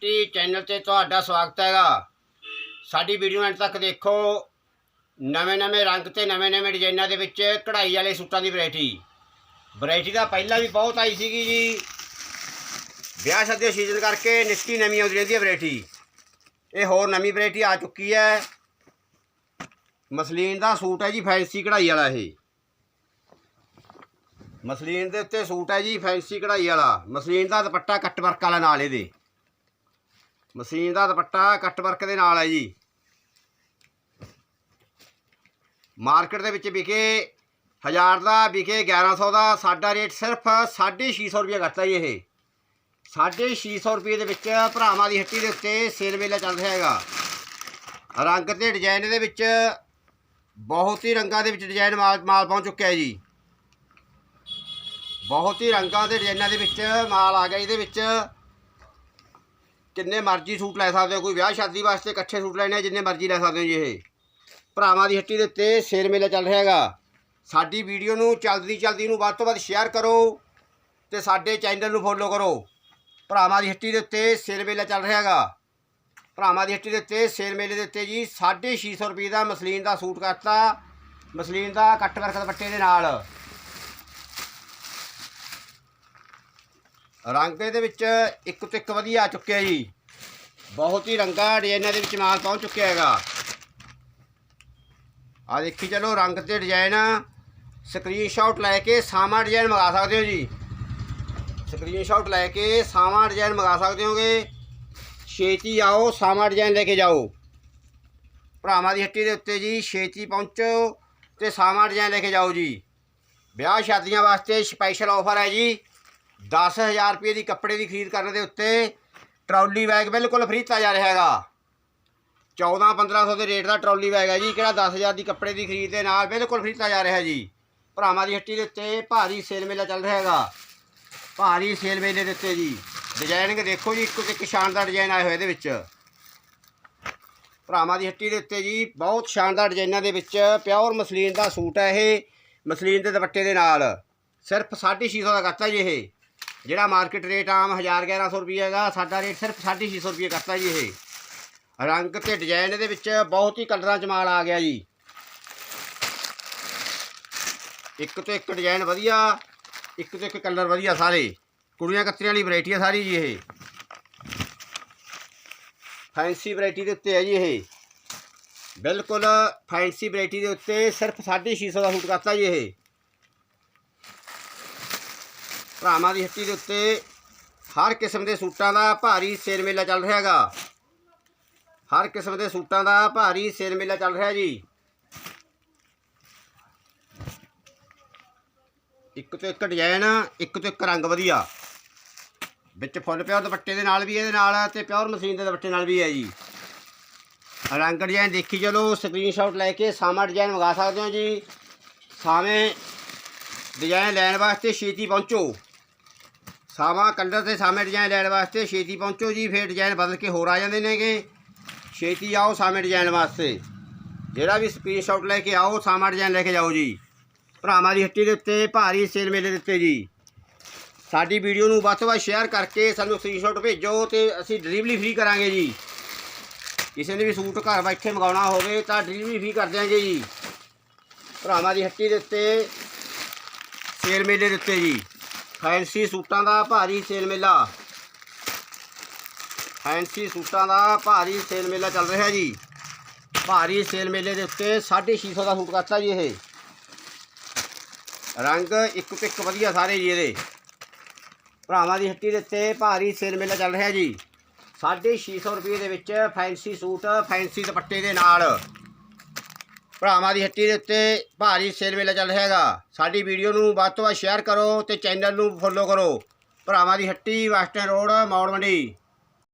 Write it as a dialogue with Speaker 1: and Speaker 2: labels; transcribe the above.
Speaker 1: ਹੱਟੀ ਚੈਨਲ ਤੇ ਤੁਹਾਡਾ ਸਵਾਗਤ ਹੈਗਾ। ਸਾਡੀ ਵੀਡੀਓ ਐਂਡ ਤੱਕ ਦੇਖੋ। ਨਵੇਂ-ਨਵੇਂ ਰੰਗ ਤੇ ਨਵੇਂ-ਨਵੇਂ ਡਿਜ਼ਾਈਨਾਂ ਦੇ ਵਿੱਚ ਕਢਾਈ ਵਾਲੇ ਸੂਟਾਂ ਦੀ ਵੈਰਾਈਟੀ। ਵੈਰਾਈਟੀ ਤਾਂ ਪਹਿਲਾਂ ਵੀ ਬਹੁਤ ਆਈ ਸੀਗੀ ਜੀ। ਵਿਆਹ ਸ਼ਾਦੀ ਦਾ ਸੀਜ਼ਨ ਕਰਕੇ ਨਿੱਕੀ ਨਵੀਂ ਆਉਂਦੀ ਰਹਿੰਦੀ ਹੈ ਵੈਰਾਈਟੀ। ਇਹ ਹੋਰ ਨਵੀਂ ਵੈਰਾਈਟੀ ਆ ਚੁੱਕੀ ਹੈ। ਮਸਲੀਨ ਦਾ ਸੂਟ ਹੈ ਜੀ, ਫੈਂਸੀ ਕਢਾਈ ਵਾਲਾ ਇਹ। ਮਸਲੀਨ ਦੇ ਉੱਤੇ ਸੂਟ ਹੈ ਜੀ, ਫੈਂਸੀ ਕਢਾਈ ਵਾਲਾ। ਮਸਲੀਨ ਦਾ ਦੁਪੱਟਾ ਕੱਟ ਵਰਕ ਵਾਲਾ ਨਾਲ ਇਹਦੇ। ਮਸ਼ੀਨ ਦਾ ਦੁਪੱਟਾ ਕੱਟ ਵਰਕ ਦੇ ਨਾਲ ਹੈ ਜੀ। ਮਾਰਕੀਟ ਦੇ ਵਿੱਚ ਵਿਕੇ 1000 ਦਾ, ਵਿਕੇ 1100 ਦਾ, ਸਾਡਾ ਰੇਟ ਸਿਰਫ 650 ਰੁਪਏ ਕਰਤਾ ਜੀ ਇਹ। 650 ਰੁਪਏ ਦੇ ਵਿੱਚ ਭਰਾਵਾਂ ਦੀ ਹੱਟੀ ਦੇ ਉੱਤੇ ਸੇਲ ਮੇਲਾ ਚੱਲ ਰਿਹਾ ਹੈਗਾ। ਰੰਗ ਤੇ ਡਿਜ਼ਾਈਨ ਦੇ ਵਿੱਚ ਬਹੁਤ ਹੀ ਰੰਗਾਂ ਦੇ ਵਿੱਚ ਡਿਜ਼ਾਈਨ ਮਾਲ ਮਾਲ ਪਹੁੰਚ ਚੁੱਕਿਆ ਹੈ ਜੀ। ਬਹੁਤ ਹੀ ਰੰਗਾਂ ਦੇ ਡਿਜ਼ਾਈਨਾਂ ਦੇ ਵਿੱਚ ਮਾਲ ਆ ਗਿਆ। ਇਹਦੇ ਵਿੱਚ ਜਿੰਨੇ ਮਰਜ਼ੀ ਸੂਟ ਲੈ ਸਕਦੇ ਹੋ, ਕੋਈ ਵਿਆਹ ਸ਼ਾਦੀ ਵਾਸਤੇ ਇਕੱਠੇ ਸੂਟ ਲੈਣੇ ਜਿੰਨੇ ਮਰਜ਼ੀ ਲੈ ਸਕਦੇ ਹੋ ਜੀ ਇਹ। ਭਰਾਵਾਂ ਦੀ ਹੱਟੀ ਦੇ ਉੱਤੇ ਸੇਲ ਮੇਲਾ ਚੱਲ ਰਿਹਾ ਹੈਗਾ। ਸਾਡੀ ਵੀਡੀਓ ਨੂੰ ਚੱਲਦੀ ਚਲਦੀ ਨੂੰ ਵੱਧ ਤੋਂ ਵੱਧ ਸ਼ੇਅਰ ਕਰੋ ਤੇ ਸਾਡੇ ਚੈਨਲ ਨੂੰ ਫੋਲੋ ਕਰੋ। ਭਰਾਵਾਂ ਦੀ ਹੱਟੀ ਦੇ ਉੱਤੇ ਸੇਲ ਮੇਲਾ ਚੱਲ ਰਿਹਾ ਹੈਗਾ। ਭਰਾਵਾਂ ਦੀ ਹੱਟੀ ਦੇ ਉੱਤੇ ਸੇਲ ਮੇਲੇ ਦੇ ਉੱਤੇ ਜੀ 650 ਰੁਪਏ ਦਾ ਮਸਲੀਨ ਦਾ ਸੂਟ ਕਰਤਾ। ਮਸਲੀਨ ਦਾ ਕੱਟ ਵਰਕ ਦੁਪੱਟੇ ਦੇ ਨਾਲ। ਰੰਗ ਇਹਦੇ ਵਿੱਚ ਇੱਕ ਤੋਂ ਇੱਕ ਵਧੀਆ ਆ ਚੁੱਕਿਆ ਜੀ। ਬਹੁਤ ਹੀ ਰੰਗਾ ਡਿਜ਼ਾਈਨਾਂ ਦੇ ਵਿੱਚ ਮਾਲ ਪਹੁੰਚ ਚੁੱਕਿਆ ਹੈਗਾ। ਆ ਦੇਖੀ ਚਲੋ, ਰੰਗ ਤੇ ਡਿਜ਼ਾਈਨ ਸਕਰੀਨਸ਼ਾਟ ਲੈ ਕੇ ਸਾਮਾ ਡਿਜ਼ਾਈਨ ਮੰਗਾ ਸਕਦੇ ਹੋ ਜੀ। ਸਕਰੀਨਸ਼ਾਟ ਲੈ ਕੇ ਸਾਮਾ ਡਿਜ਼ਾਈਨ ਮੰਗਾ ਸਕਦੇ ਹੋਗੇ। ਛੇਤੀ ਆਓ ਸਾਮਾ ਡਿਜ਼ਾਈਨ ਲੈ ਕੇ ਜਾਓ। ਭਰਾਵਾਂ ਦੀ ਹੱਟੀ ਦੇ ਉੱਤੇ ਜੀ, ਛੇਤੀ ਪਹੁੰਚੋ ਤੇ ਸਾਮਾ ਡਿਜ਼ਾਈਨ ਲੈ ਕੇ ਜਾਓ ਜੀ। ਵਿਆਹ ਸ਼ਾਦੀਆਂ ਵਾਸਤੇ ਸਪੈਸ਼ਲ ਆਫਰ ਹੈ ਜੀ। 10000 ਰੁਪਏ ਦੀ ਕੱਪੜੇ ਦੀ ਖਰੀਦ ਕਰਨ ਦੇ ਉੱਤੇ ਟਰਾਲੀ ਬੈਗ ਬਿਲਕੁਲ ਫ੍ਰੀ ਦਿੱਤਾ ਜਾ ਰਿਹਾ ਹੈਗਾ। 14 1500 ਦੇ ਰੇਟ ਦਾ ਟਰਾਲੀ ਬੈਗ ਹੈ ਜੀ, ਕਿਹੜਾ 10000 ਦੀ ਕੱਪੜੇ ਦੀ ਖਰੀਦ ਦੇ ਨਾਲ ਬਿਲਕੁਲ ਫ੍ਰੀ ਦਿੱਤਾ ਜਾ ਰਿਹਾ ਜੀ। ਭਰਾਵਾਂ ਦੀ ਹੱਟੀ ਦੇ ਉੱਤੇ ਭਾਰੀ ਸੇਲ ਮੇਲਾ ਚੱਲ ਰਿਹਾ ਹੈਗਾ। ਭਾਰੀ ਸੇਲ ਮੇਲੇ ਦੇ ਉੱਤੇ ਜੀ। ਡਿਜ਼ਾਈਨਿੰਗ ਦੇਖੋ ਜੀ, ਇੱਕੋ ਇੱਕ ਸ਼ਾਨਦਾਰ ਡਿਜ਼ਾਈਨ ਆਏ ਹੋਏ ਇਹਦੇ ਵਿੱਚ। ਭਰਾਵਾਂ ਦੀ ਹੱਟੀ ਦੇ ਉੱਤੇ ਜੀ, ਬਹੁਤ ਸ਼ਾਨਦਾਰ ਡਿਜ਼ਾਈਨਾਂ ਦੇ ਵਿੱਚ। ਪਿਓਰ ਮਸਲੀਨ ਦਾ ਸੂਟ ਹੈ ਇਹ, ਮਸਲੀਨ ਦੇ ਦੁਪੱਟੇ ਦੇ ਨਾਲ। ਸਿਰਫ 650 ਦਾ ਕਰਤਾ ਜੀ ਇਹ। ਜਿਹੜਾ ਮਾਰਕੀਟ ਰੇਟ ਆਮ 1000 1100 ਰੁਪਏ ਹੈਗਾ, ਸਾਡਾ ਰੇਟ ਸਿਰਫ 650 ਰੁਪਏ ਕਰਤਾ ਜੀ ਇਹ। ਰੰਗ ਤੇ ਡਿਜ਼ਾਈਨ ਇਹਦੇ ਵਿੱਚ ਬਹੁਤ ਹੀ ਕਲਰਾਂ ਚ ਮਾਲ ਆ ਗਿਆ ਜੀ। ਇੱਕ ਤੋਂ ਇੱਕ ਡਿਜ਼ਾਈਨ ਵਧੀਆ, ਇੱਕ ਤੋਂ ਇੱਕ ਕਲਰ ਵਧੀਆ ਸਾਰੇ। ਕੁੜੀਆਂ ਕੱਤਰੀਆਂ ਵਾਲੀ ਵੈਰਾਈਟੀ ਆ ਸਾਰੀ ਜੀ ਇਹ। ਫੈਂਸੀ ਵੈਰਾਈਟੀ ਦੇ ਉੱਤੇ ਹੈ ਜੀ ਇਹ। ਬਿਲਕੁਲ ਫੈਂਸੀ ਵੈਰਾਈਟੀ ਦੇ ਉੱਤੇ ਸਿਰਫ 650 ਦਾ ਸੂਟ ਕਰਤਾ ਜੀ ਇਹ। ਭਰਾਵਾਂ ਦੀ ਹੱਟੀ ਦੇ ਉੱਤੇ ਹਰ ਕਿਸਮ ਦੇ ਸੂਟਾਂ ਦਾ ਭਾਰੀ ਸੇਲ ਮੇਲਾ ਚੱਲ ਰਿਹਾ ਹੈਗਾ। ਹਰ ਕਿਸਮ ਦੇ ਸੂਟਾਂ ਦਾ ਭਾਰੀ ਸੇਲ ਮੇਲਾ ਚੱਲ ਰਿਹਾ ਜੀ। ਇੱਕ ਤੋਂ ਇੱਕ ਡਿਜ਼ਾਈਨ, ਇੱਕ ਤੋਂ ਇੱਕ ਰੰਗ ਵਧੀਆ। ਵਿੱਚ ਫੁੱਲ ਪਿਓਰ ਦੁਪੱਟੇ ਦੇ ਨਾਲ ਵੀ ਇਹਦੇ ਨਾਲ ਤੇ ਪਿਓਰ ਮਸ਼ੀਨ ਦੇ ਦੁਪੱਟੇ ਨਾਲ ਵੀ ਹੈ ਜੀ। ਰੰਗ ਡਿਜ਼ਾਈਨ ਦੇਖੀ ਚਲੋ ਸਕਰੀਨਸ਼ਾਟ ਲੈ ਕੇ ਸਾਮਾ ਡਿਜ਼ਾਈਨ ਮੰਗਾ ਸਕਦੇ ਹੋ ਜੀ। ਸਾਵੇਂ ਡਿਜ਼ਾਈਨ ਲੈਣ ਵਾਸਤੇ ਛੇਤੀ ਪਹੁੰਚੋ। ਸਾਵਾ ਕਲਰ ਤੇ ਸਾਵੇਂ ਡਿਜ਼ਾਈਨ ਲੈਣ ਵਾਸਤੇ ਛੇਤੀ ਪਹੁੰਚੋ ਜੀ, ਫਿਰ ਡਿਜ਼ਾਈਨ ਬਦਲ ਕੇ ਹੋਰ ਆ ਜਾਂਦੇ ਨੇਗੇ। ਛੇਤੀ ਆਓ ਸਾਵੇਂ ਡਿਜ਼ਾਈਨ ਵਾਸਤੇ। ਜਿਹੜਾ ਵੀ ਸਕਰੀਨਸ਼ਾਟ ਲੈ ਕੇ ਆਓ ਸਾਮਾ ਡਿਜ਼ਾਈਨ ਲੈ ਕੇ ਜਾਓ ਜੀ। ਭਰਾਵਾਂ ਦੀ ਹੱਟੀ ਦੇ ਉੱਤੇ, ਭਾਰੀ ਸੇਲ ਮੇਲੇ ਦੇ ਉੱਤੇ ਜੀ। ਸਾਡੀ ਵੀਡੀਓ ਨੂੰ ਵੱਧ ਤੋਂ ਵੱਧ ਸ਼ੇਅਰ ਕਰਕੇ ਸਾਨੂੰ ਸਕਰੀਨਸ਼ਾਟ ਭੇਜੋ ਤੇ ਅਸੀਂ ਡਿਲੀਵਰੀ ਫ੍ਰੀ ਕਰਾਂਗੇ ਜੀ। ਕਿਸੇ ਨੇ ਵੀ ਸੂਟ ਘਰ ਬੈਠੇ ਮੰਗਾਉਣਾ ਹੋਵੇ ਤਾਂ ਡਿਲੀਵਰੀ ਫ੍ਰੀ ਕਰ ਦਿਆਂਗੇ ਜੀ। ਭਰਾਵਾਂ ਦੀ ਹੱਟੀ ਦੇ ਉੱਤੇ, ਸੇਲ ਮੇਲੇ ਦੇ ਉੱਤੇ ਜੀ। ਫੈਂਸੀ ਸੂਟਾਂ ਦਾ ਭਾਰੀ ਸੇਲ ਮੇਲਾ। ਫੈਂਸੀ ਸੂਟਾਂ ਦਾ ਭਾਰੀ ਸੇਲ ਮੇਲਾ ਚੱਲ ਰਿਹਾ ਜੀ। ਭਾਰੀ ਸੇਲ ਮੇਲੇ ਦੇ ਉੱਤੇ 650 ਦਾ ਸੂਟ ਕਰਤਾ ਜੀ ਇਹ। ਰੰਗ ਇੱਕ ਇੱਕ ਵਧੀਆ ਸਾਰੇ ਜੀ ਇਹਦੇ। ਭਰਾਵਾਂ ਦੀ ਹੱਟੀ ਦੇ ਉੱਤੇ ਭਾਰੀ ਸੇਲ ਮੇਲਾ ਚੱਲ ਰਿਹਾ ਜੀ। 650 ਰੁਪਏ ਦੇ ਵਿੱਚ ਫੈਂਸੀ ਸੂਟ, ਫੈਂਸੀ ਦੁਪੱਟੇ ਦੇ ਨਾਲ। ਭਰਾਵਾਂ ਦੀ ਹੱਟੀ ਦੇ ਉੱਤੇ ਭਾਰੀ ਸੇਲ ਮੇਲਾ ਚੱਲ ਰਿਹਾ ਹੈਗਾ। ਸਾਡੀ ਵੀਡੀਓ ਨੂੰ ਵੱਧ ਤੋਂ ਵੱਧ ਸ਼ੇਅਰ ਕਰੋ ਤੇ ਚੈਨਲ ਨੂੰ ਫੋਲੋ ਕਰੋ। ਭਰਾਵਾਂ ਦੀ ਹੱਟੀ ਵੈਸਟਰਨ ਰੋਡ ਮੌੜ ਮੰਡੀ।